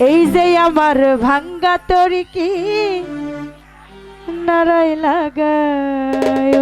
এই যে আমার ভাঙ্গা তরি কি নারায় লাগায়।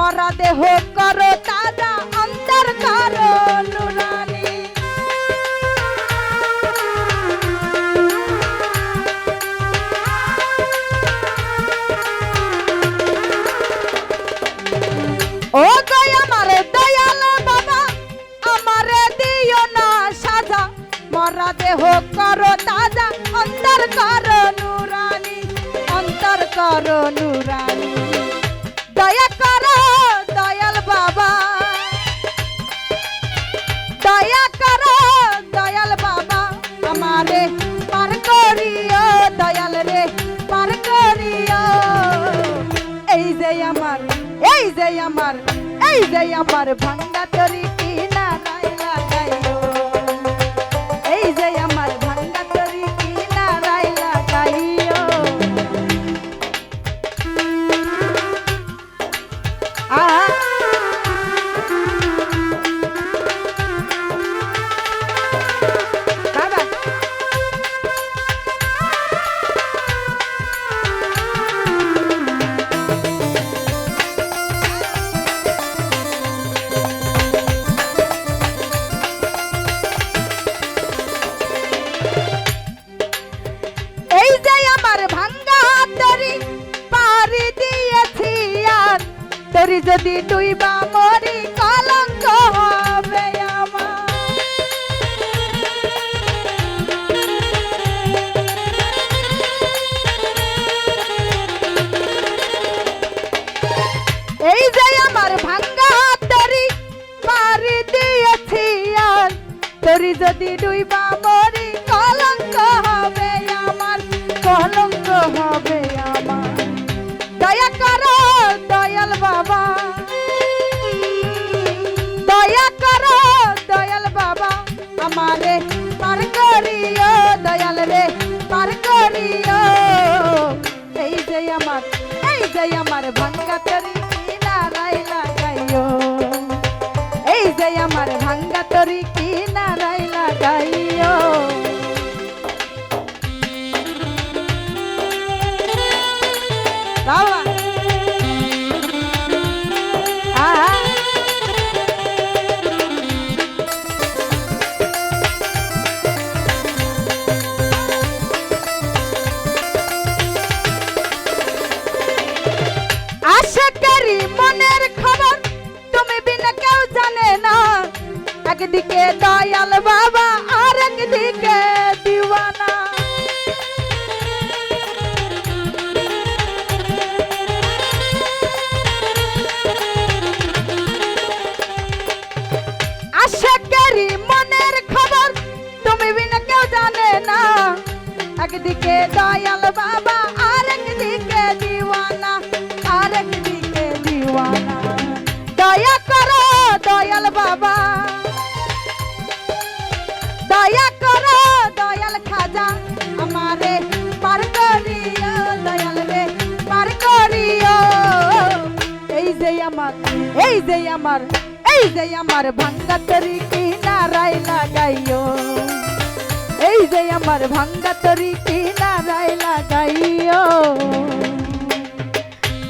মরা দেহ করো তাজা অন্তর করো, নুরানি। ও গো আমার দয়াল বাবা, আমার দিও না সাজা। মরা দেহ করো, তাজা অন্তর করো, নুরানি। অন্তর করো, নুরানি। দয়া দয়া করো, দয়াল বাবা, আমারে পার করিও, দয়াল এই যে আমার, এই যে আমার, এই ভাঙ্গা তরি কিনা তরি যদি ডুইবা মরি কলঙ্ক হবে আমার। এই যে আমার ভাঙ্গা তরি পারি দিয়েছি তরি যদি ডুইবা মরি এই যে আমার ভাঙ্গা তরি কি নারাই লাগাইও? এই যে আমার ভাঙ্গা তরি একদিকে দয়াল বাবা। যে আমার, এই যে আমার ভাঙ্গা তরি কিনারায় লাগাইও। এই যে আমার ভাঙ্গা তরি কিনারায় লাগাইও।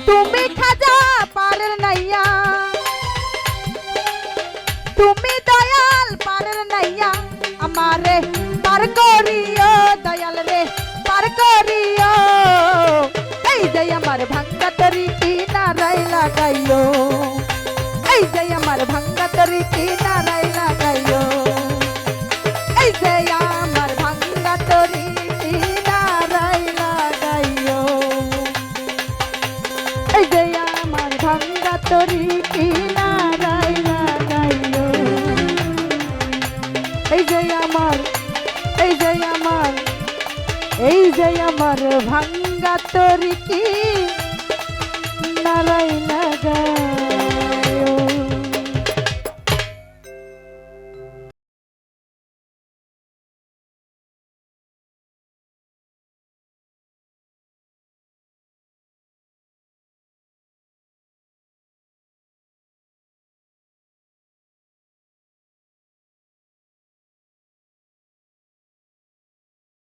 তুমি খাজা পারের নাইয়া, তুমি দয়াল পারের নাইয়া, আমারে পার করিও, দয়াল রে পার করিও। এই যে আমার ভাঙ্গা এই যে আমার এই যে আমার এই যে আমার ভাঙ্গা তরি কি নারায়ণ গা।